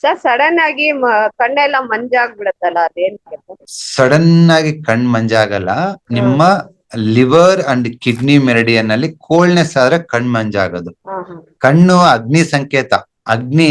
Sir sudden ಆಗಿ ಕಣ್ಣೆಲ್ಲ ಮಂಜಾಗ್ಬಿಡತ್ತಲ್ಲ ಅದೇನ್ sudden ಆಗಿ ಕಣ್ ಮಂಜಾಗಲ್ಲ. ನಿಮ್ಮ ಲಿವರ್ ಅಂಡ್ ಕಿಡ್ನಿ ಮೆರಡಿಯನ್ ಅಲ್ಲಿ ಕೋಲ್ಡ್ನೆಸ್ ಆದ್ರೆ ಕಣ್ ಮಂಜಾಗೋದು. ಕಣ್ಣು ಅಗ್ನಿ ಸಂಕೇತ. ಅಗ್ನಿ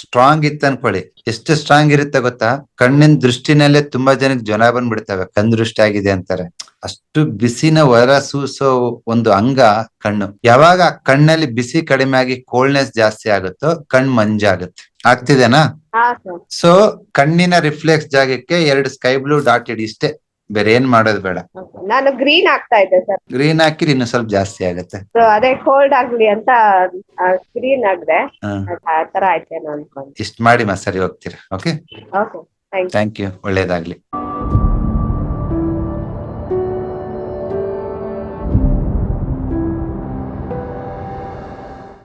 ಸ್ಟ್ರಾಂಗ್ ಇತ್ತು ಅನ್ಕೊಳ್ಳಿ ಎಷ್ಟು ಸ್ಟ್ರಾಂಗ್ ಇರುತ್ತೆ ಗೊತ್ತಾ? ಕಣ್ಣಿನ ದೃಷ್ಟಿನಲ್ಲೇ ತುಂಬಾ ಜನಕ್ಕೆ ಜ್ವರ ಬಂದ್ಬಿಡ್ತವೆ. ಕಣ್ ದೃಷ್ಟಿ ಆಗಿದೆ ಅಂತಾರೆ. ಅಷ್ಟು ಬಿಸಿನ ಹೊರ ಸೂಸೋ ಒಂದು ಅಂಗ ಕಣ್ಣು. ಯಾವಾಗ ಕಣ್ಣಲ್ಲಿ ಬಿಸಿ ಕಡಿಮೆ ಆಗಿ ಕೋಲ್ಡ್ನೆಸ್ ಜಾಸ್ತಿ ಆಗುತ್ತೋ ಕಣ್ ಮಂಜಾಗುತ್ತೆ. ಆಗ್ತಿದೆನಾ? ಸೊ ಕಣ್ಣಿನ ರಿಫ್ಲೆಕ್ಸ್ ಜಾಗಕ್ಕೆ ಎರಡು ಸ್ಕೈ ಬ್ಲೂ ಡಾಟ್ ಇಡಿ ಇಷ್ಟೇ. ಬೇರೆ ಏನ್ ಮಾಡೋದು ಬೇಡ. ನಾನು ಗ್ರೀನ್ ಆಗ್ತಾ ಇದ್ದೆ ಸರ್ ಗ್ರೀನ್ ಹಾಕಿ ಇನ್ನು ಸ್ವಲ್ಪ ಜಾಸ್ತಿ ಆಗುತ್ತೆ. ಅದೇ ಕೋಲ್ಡ್ ಆಗ್ಲಿ ಅಂತ ಗ್ರೀನ್ ಆಗ್ದೆ. ಆತರ ಆ ತರ ಆಯ್ತೇನೋ ಅನ್ಕೊಂಡು. ಇಷ್ಟ ಮಾಡಿ ಮಾ ಸರಿ ಹೋಗ್ತೀರಾ. ಓಕೆ ಥ್ಯಾಂಕ್ ಯು ಒಳ್ಳೇದಾಗ್ಲಿ.